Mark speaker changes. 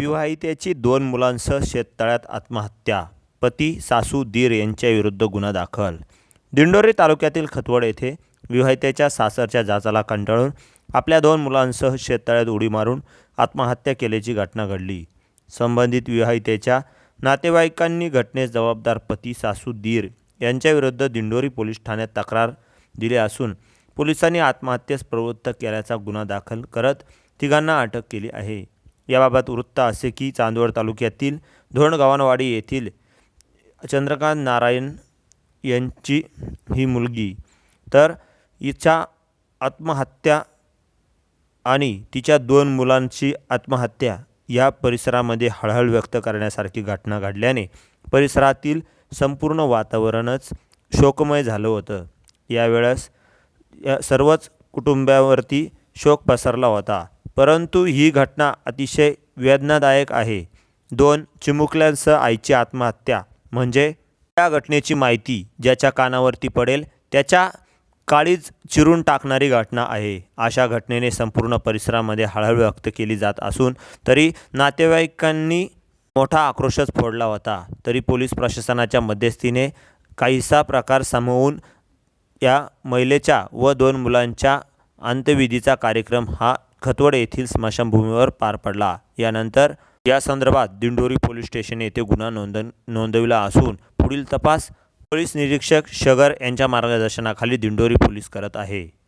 Speaker 1: विवाहितेची दोन मुलांसह शेततळ्यात आत्महत्या पती सासू दीर यांच्याविरुद्ध गुन्हा दाखल. दिंडोरी तालुक्यातील खतवड येथे विवाहितेच्या सासरच्या जाचाला कंटाळून आपल्या दोन मुलांसह शेततळ्यात उडी मारून आत्महत्या केल्याची घटना घडली. संबंधित विवाहितेच्या नातेवाईकांनी घटनेस जबाबदार पती सासू दीर यांच्याविरुद्ध दिंडोरी पोलीस ठाण्यात तक्रार दिली असून पोलिसांनी आत्महत्येस प्रवृत्त केल्याचा गुन्हा दाखल करत तिघांना अटक केली आहे. याबाबत वृत्त असे की चांदवड तालुक्यातील धोंडगव्हाणवाडी येथील चंद्रकांत नारायण यांची ही मुलगी. तर हिच्या आत्महत्या आणि तिच्या दोन मुलांची आत्महत्या या परिसरामध्ये हळहळ व्यक्त करण्यासारखी घटना घडल्याने परिसरातील संपूर्ण वातावरणच शोकमय झालं होतं. यावेळेस या सर्वच कुटुंबावरती शोक पसरला होता. परंतु ही घटना अतिशय वेदनादायक आहे. दोन चिमुकल्यांसह आईची आत्महत्या. म्हणजे त्या घटनेची माहिती ज्याच्या कानावरती पडेल त्याच्या काळीज चिरून टाकणारी घटना आहे. अशा घटनेने संपूर्ण परिसरामध्ये हळहळ व्यक्त केली जात असून तरी नातेवाईकांनी मोठा आक्रोशच फोडला होता. तरी पोलीस प्रशासनाच्या मध्यस्थीने काहीसा प्रकार समवून या महिलेच्या व दोन मुलांच्या अंत्यविधीचा कार्यक्रम हा खतवड येथील स्मशानभूमीवर पार पडला. यानंतर या संदर्भात दिंडोरी पोलीस स्टेशन येथे गुन्हा नोंद नोंदविला असून पुढील तपास पोलीस निरीक्षक शगर यांच्या मार्गदर्शनाखाली दिंडोरी पोलीस करत आहे.